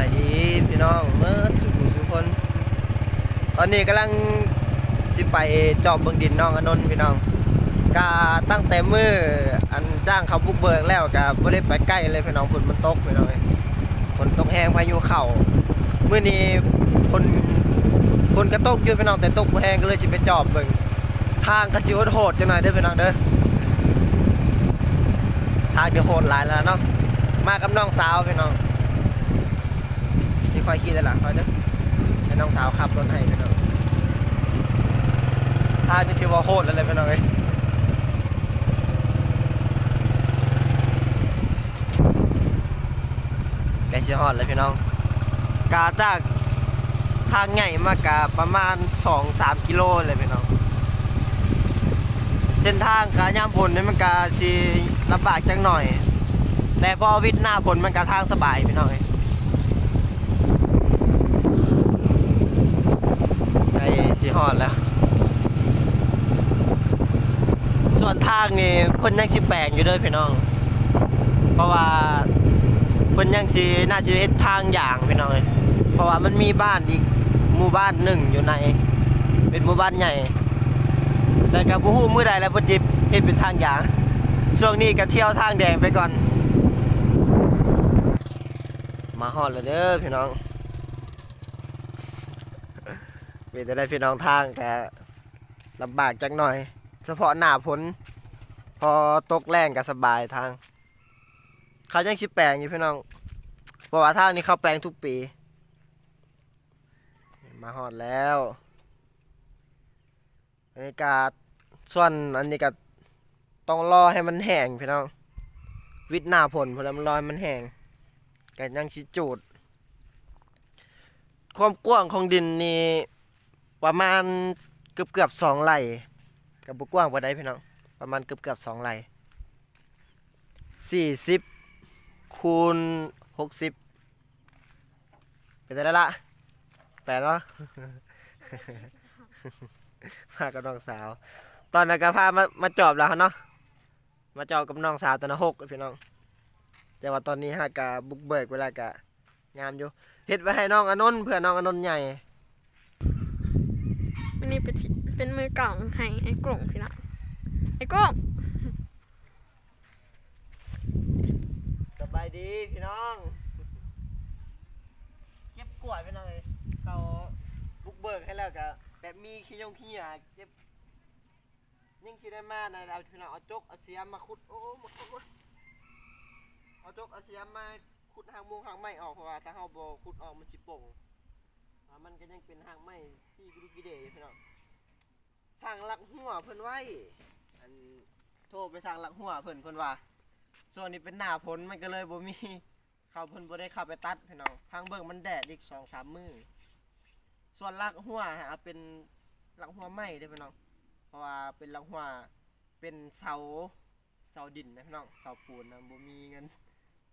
ายดีพี่น้องเมื่อสุขทุคน ตอนนี้กำลังสิไปจอบเบิงดินน้องอนนท์พี่น้องกาตั้งแต่มืออันจ้างเขาบุกเบิกแล้วกาไม่ได้ไปใกล้เลยพี่น้องฝนมันตกพี่น้องเอ้ยฝนตกแห้งพายุเข่ามื่อนี้ฝนฝนกระตกอยู่พี่น้องแต่ตกแห้งก็เลยสิไปจอบเบิงทางกระสิโหดจังหน่อยเด้อพี่น้องเด้อทางเดี๋ยวโหดหลายแล้วเนาะมากับน้องสาวพี่น้อง อยขี่แต่หลังคอยเด้อให้น้องสาวขับรถให้พี่น้องท่านี่ถือว่าโหดแล้วเลยพี่น้องเอ้ยใกล้ชิฮอดเลยพี่น้อง กาจากทางใหญ่มากกาประมาณ 2-3 กิโลเลยพี่น้อง เส้นทางกาย่ามพลนี่มันกาสิลำบากจังหน่อย แต่พอวิทย์หน้าฝนมันกาทางสบายพี่น้องเอ้ย ใกล้ สิฮอดแล้ว ส่วนทางนี่เพิ่นยังสิแปลงอยู่เด้อพี่น้อง เพราะว่าเพิ่นยังสิน่าสิเฮ็ดทางอย่างพี่น้องเอ้ยเพราะว่ามันมีบ้านอีกหมู่บ้านหนึ่งอยู่ใน เป็นหมู่บ้านใหญ่แต่ก็บ่ฮู้มื้อใดแล้วเพิ่นสิเฮ็ดเป็นทางอย่างช่วงนี้ก็เที่ยวทางแดงไปก่อน มาฮอดแล้วเด้อพี่น้อง มีแต่ได้พี่น้องทางแกลำบากจักหน่อย เฉพาะหน้าฝนพอตกแรงก็สบายทาง เขายังชิแปลงอยู่พี่น้องเพราะว่าทางนี้เขาแปลงทุกปี มาหอดแล้วบรรยากาศส่วนอันนี้ก็ต้องรอให้มันแห้งพี่น้อง วิทย์หน้าฝนพอแล้วมันรอให้มันแห้งก็ยังชิจูด ความกว้างของดินนี่ ประมาณเกือบเกือบสองไร่กับบุกว้างกว่าใดพี่น้อง ประมาณเกือบเกือบสองไร่สี่สิบคูณหกสิบเป็นได้ละแปดเนาะมากับน้องสาว ตอนนั้นก็พามามาจอบแล้วเนาะมาจอบกับน้องสาวตอนนั้นหกพี่น้อง แต่ว่าตอนนี้ฮะกะบุกเบิกเวลากะงามอยู่เฮ็ดไว้ให้น้องอนนท์เพื่อน้องอนนท์ใหญ่ นี้เป็นเป็นมือกล่องให้ไอ้กลุ่งพี่น้องไอ้กลุ่งสบายดีพี่น้องเก็บกล้วยพี่น้องเลยเขาบุกเบิกให้แล้วก็แบบมีขี้ยงขี้หยาเก็บยิ่งคิดได้มากนะเราพี่น้องเอาจกเอาเสียมมาขุดโอ้มาขุดเอาจกเอาเสียมมาขุดหางมุงหางไม้ออกเพราะว่าถ้าเฮาบ่ขุดออกมันสิโป่ง อ่ามันก็ยังเป็นหางไม้ที่กุดิกิเดอยู่พี่น้องสั่งลักหัวเพิ่นไว้ อันโทรไปสั่งหลักหัวเพิ่นเพิ่นว่าส่วนนี้เป็นหน้าฝนมันก็เลยบ่มีเขาเพิ่นบ่ได้เข้าไปตัดพี่น้องพังเบิ่งมันแดดอีกสองสามมื้อส่วนหลักหัวฮะเอาเป็นหลักหัวไม้เด้อพี่น้อง เพราะว่าเป็นหลักหัวเป็นเสาเสาดินนะพี่น้องเสาปูนนะบ่มีเงิน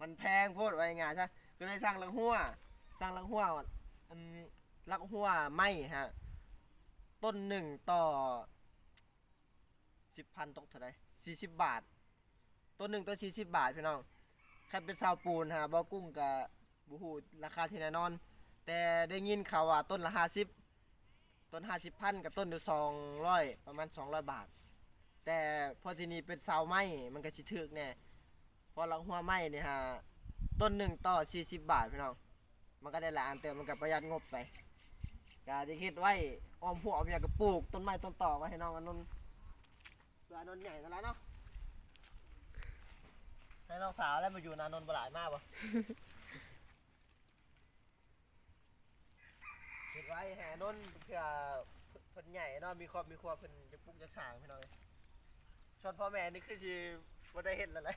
มันแพงโพดไว้งายใช่ก็เลยสร้างหลักหัวสร้างหลักหัวอัน ลักหัวไม้ฮะ ต้นหนึ่งต่อสิบพันตกเท่าไรสี่สิบบาท ต้นหนึ่งต้นสี่สิบบาทพี่น้องแค่เป็นซาวปูนฮะบ่กุ้งกับบูฮูราคาที่แน่นอน แต่ได้ยินข่าวว่าต้นละห้าสิบต้นห้าสิบพันกับต้นเดียวสองร้อยประมาณสองร้อยบาท แต่พอที่นี้เป็นเสาไม้มันก็สิถึกแน่เพอเราหัวไม้นี่ยฮะต้นหนึ่งต่อสี่สิบบาทพี่น้อง มันก็ได้หลายอันเติมมันก็ประหยัดงบไป ก็จะคิดไว้อ้อมหัวออมอยากกระปลูกต้นไม้ต้นต่อไว้ให้น้องอนนท์เพื่ออนนท์ใหญ่นั่นแหละเนาะให้น้องสาวแล้วมาอยู่นานนท์บหลายมากปะคิดไว้แห่นนท์เพื่อเพิ่นใหญ่เนาะมีครอบมีครัวเพิ่นจะปลูกจะสร้างพี่น้องเอ้ยชนพ่อแม่นี่คือสิบ่ได้เห็นแล้วเลย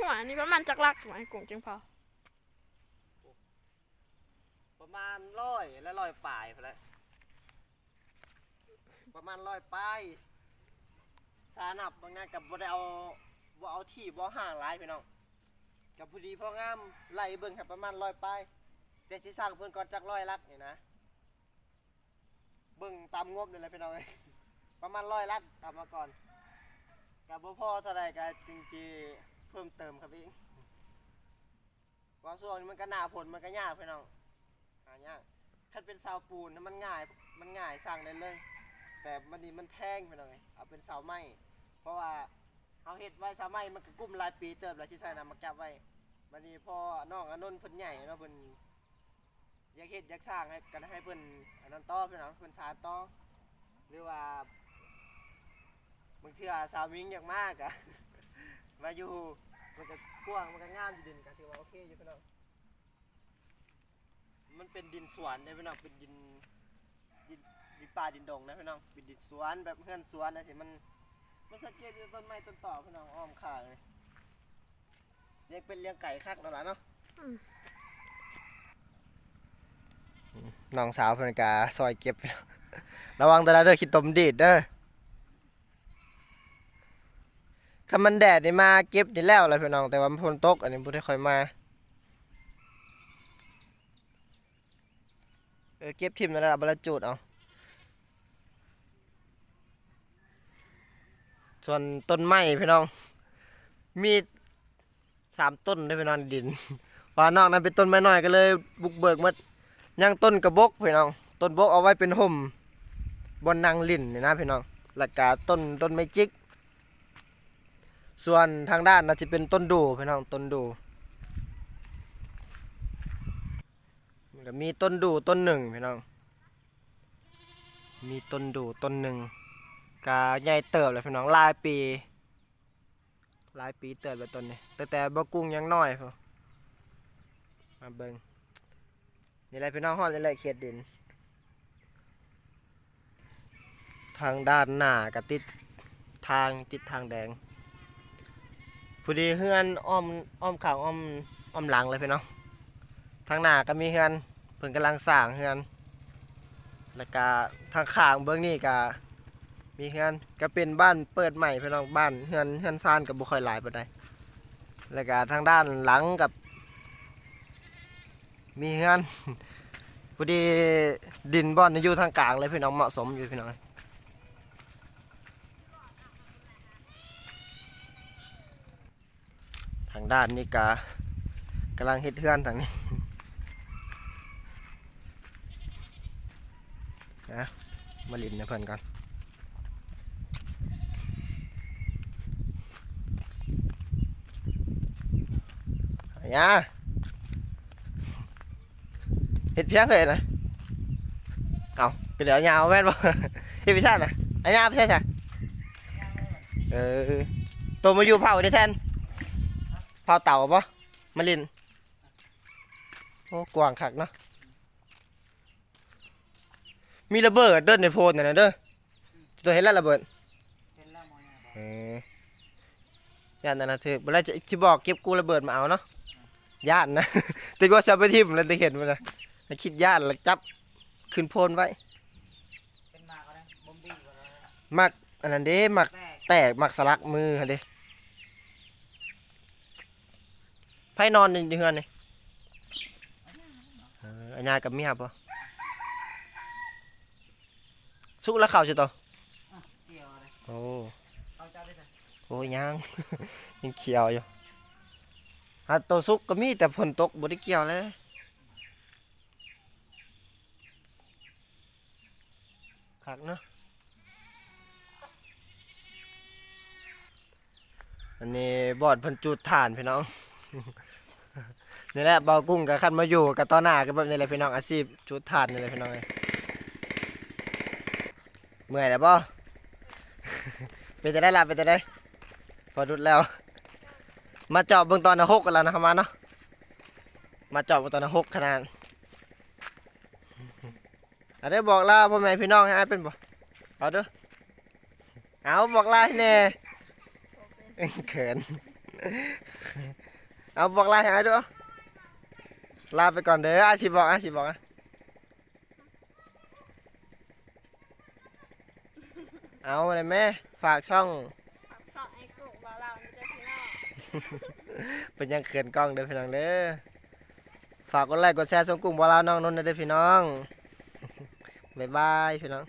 หัวนี่ประมาณจักลักหัวไอ้กลุ่งจึงพอ ประมาณร้อยและร้อยปลายพอแล้วประมาณร้อยป้ายสานับบางนั้นกับบ่ได้เอาบ่เอาที่บ่ห่างหลายพี่น้องกับพอดีพ่องามไล่เบิ่งครับประมาณร้อยป้ายแต่สิสร้างเพิ่นก่อนจักร้อยลักนี่นะเบิ่งตามงบนี่แหละพี่น้องประมาณร้อยลักกลับมาก่อนกับบ่พอเท่าใดก็จริงจี เพิ่มเติมครับพี่ว่าส่วนนี้มันก็หน้าผลมันก็ยากพี่น้องหายากถ้าเป็นเสาปูนน่ะมันง่ายมันง่ายสร้างได้เลย แต่มันนี่มันแพงพี่น้องเอ้ยเอาเป็นเสาไม้เพราะว่าเอาเฮ็ดไว้เสาไม้มันก็กุ้มหลายปีเติบแล้วสิใส่น้ำมาแก็บไว้บัดนี้พอน้องอนนท์เพิ่นใหญ่เนาะเพิ่นอยากเฮ็ดอยากสร้างให้กันให้เพิ่นอันนั้นต่อพี่น้องเพิ่นสานต่อหรือว่าบางทีอาสาวมิงอยากมากอะ มาอยู่มันก็กว้างมันก็งามอยู่ดินก็ถือว่าโอเคอยู่พี่น้องมันเป็นดินสวนได้พี่น้องเป็นดินดินดินป่าดินดงนะพี่น้องเป็นดินสวนแบบเพื่อนสวนนะสิมันมันสังเกตอยู่ต้นไม้ต้นต่อพี่น้องอ้อมข้างเลยเลี้ยงเป็นเลี้ยงไก่คักนั่นแหละเนาะอืม น้องสาวเพิ่นกาซอยเก็บระวังแต่ละเด้อคิดตมดีดเด้อ ถ้ามันแดดนี่มาเก็บนี่แล้วแหละพี่น้องแต่ว่ามันฝนตก อันนี้บ่ได้ค่อยมาเออเก็บทิมนั่นแหละบรรจุดเอาส่วนต้นไม้พี่น้อง มีสามต้นด้พี่น้องดินว่านอกนั้นเป็นต้นไม้น้อยก็เลย บุกเบิกมายังต้นกระบกพี่น้อง ต้นบกเอาไว้เป็นห่มบนนางลิ่นนี่นะพี่น้องหลักกาต้นต้นไม้จิก ส่วนทางด้านน่าจะเป็นต้นดูพี่น้องต้นดูก็มีต้นดูต้นหนึ่งพี่น้อง มีต้นดูต้นหนึ่งกาใหญ่เติบเลยพี่น้องหลายปีหลายปีเติบเลยต้นนี้แต่แต่บกุ้งยังน้อยพอมาเบิงนี่แหละพี่น้องฮอดนี่แหละเขตดิน ทางด้านหน้ากับติดทางติดทางแดง พอดีเฮือนอ้อมอ้อมขางอ้อมอ้อมหลังเลยพี่น้องทางหน้าก็มีเฮือนเพิ่นกำลังสร้างเฮือน แล้วก็ทางข้างเบื้องนี้ก็มีเฮือนก็เป็นบ้านเปิดใหม่พี่น้องบ้านเฮือนเฮือนซ่านก็บ่ค่อยหลายปานใดแล้วก็ทางด้านหลังกับ มีเฮือนพอดีดินบ่อนนี่อยู่ทางกลางเลยพี่น้องเหมาะสมอยู่พี่น้อง ทาง ด้านนี้กากำลังเฮ็ดเฮือนทางนี้นะมาลินนะเพื่อนก่อนอันยาเฮ็ดเพียงเลยนะเอาก็เดี๋ยวยาวแม่นบ่เฮ็ดพิซซ่านะอันยาไม่ใช่ใช่เออตัวมาอยู่เผาได้แทนาเต่าปะมาลินโอ้กวางคักเนาะมีระเบิดเดินในโพนน่ะนะเด้อตัวเห็นแล้วระเบิดเป็นแล้วมอยาบอกเออย่านนั่นนะเธอเวลาจะที่บอกเก็บกูระเบิดมาเอาเนาะย่านนะแต่ก็จะไปทิมแล้วจะเห็นมันนะแล้วคิดย่านแล้วจับขึ้นโพนไว้เป็นมาก็ได้บอมบี้ก็ได้มักอันนั้นเด้มักแตกแตกมักสลักมือหั่นเด้ไพ่นอนอยู่เฮือนนี่เอออันยากับเมียปะสุกแล้วเข่าใช่ต่ออะเกี่ยวอะไรโอ้เขาเจ้าได้แต่โอ้ยยัง ยังเขียวอยู่ฮะตัวสุกก็มีแต่ฝนตกบ่ได้เกี่ยวเลยคักเนาะอันนี้บอดเพิ่นจุดถ่านพี่น้อง นี่แหละเบากุ้งกับขันมาอยู่กับต่อหน้ากับแบบนี้แหละพี่น้องอาชีพจุดถานนี่แหละพี่น้องเอ้ยเมื่อยแล้วบ่เป็นจะได้ละเป็นจะได้ พอดุดแล้ว มาเจาะเบื้องตอนนหกกันแล้วนะครับมาเนาะมาเจาะเบื้องตอนนหกขนาดอันนี้บอกลาพ่อแม่พี่น้องให้เป็นบ่เอาเด้อเอาบอกลาให้แน่เขิน เอาบอกลาให้อ้ายเด้อลาไปก่อนเด้ออาชีบอกอาชีบอกอะเอาเลยแม่ฝากช่องฝากช่องไอ้กลุ่มบ่าวเรานี่เด้อพี่น้องเป็นยังเขินกล้องเด้อพี่น้องเด้อฝากกดไลค์กดแชร์ส่งกลุ่มบ่าวลาวน้องนนท์เด้อพี่น้องบ๊ายบายพี่น้อง